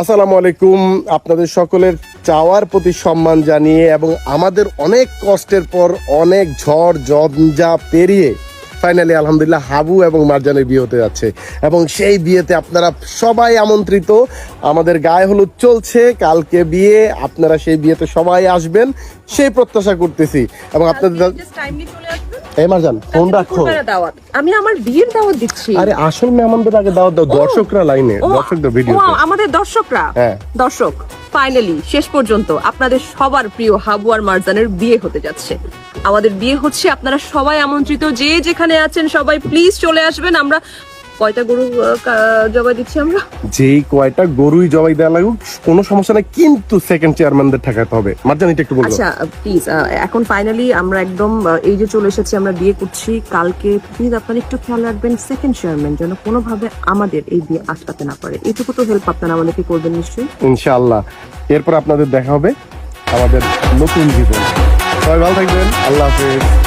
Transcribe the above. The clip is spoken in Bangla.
আসসালামু আলাইকুম। আপনাদের সকলের চাওয়ার প্রতি সম্মান জানিয়ে এবং আমাদের অনেক কষ্টের পর অনেক ঝড় ঝঞ্ঝা পেরিয়ে ফাইনালি আলহামদুলিল্লাহ হাবু এবং মারজানের বিয়ে হতে যাচ্ছে। এবং সেই বিয়েতে আপনারা সবাই আমন্ত্রিত। আমাদের গায়ে হলুদ চলছে কালকে বিয়ে আপনারা সেই বিয়েতে সবাই আসবেন সেই প্রত্যাশা করতেছি। এবং আপনাদের এই মারজান ফোন রাখো আমি আমার বিয়ের দাওয়াত দিচ্ছি। আরে আসল মেহমানদের আগে দাওয়াত দাও দর্শকরা লাইনে দর্শকদের ভিডিও আমাদের দর্শকরা। হ্যাঁ। দর্শক ফাইনালি শেষ পর্যন্ত আপনাদের সবার প্রিয় হাবু আর মারজানের বিয়ে হতে যাচ্ছে। আমাদের বিয়ে হচ্ছে আপনারা সবাই আমন্ত্রিত যে যেখানে আছেন সবাই প্লিজ চলে আসবেন। আমরা কয়টা গরু জবাই দিচ্ছি আমরা? যেই কয়টা গরুই জবাই দেওয়া লাগুক কোনো সমস্যা নাই কিন্তু সেকেন্ড চেয়ারম্যানদের ঠেকাতে হবে। মারজান এটা একটু বলব আচ্ছা প্লিজ এখন ফাইনালি আমরা একদম এই যে চলে এসেছি আমরা বিয়ে করছি কালকে প্লিজ আপনারা একটু খেয়াল রাখবেন সেকেন্ড চেয়ারম্যান যেন কোনোভাবে আমাদের এই বিয়ে আটকাতে না পারে। এইটুকু তো হেল্প আপনারা আমাদেরকে করবেন নিশ্চয়ই। ইনশাআল্লাহ। এরপর আপনাদের দেখা হবে আমাদের নতুন জীবন। সবাই ভালো থাকবেন। আল্লাহ হাফেজ।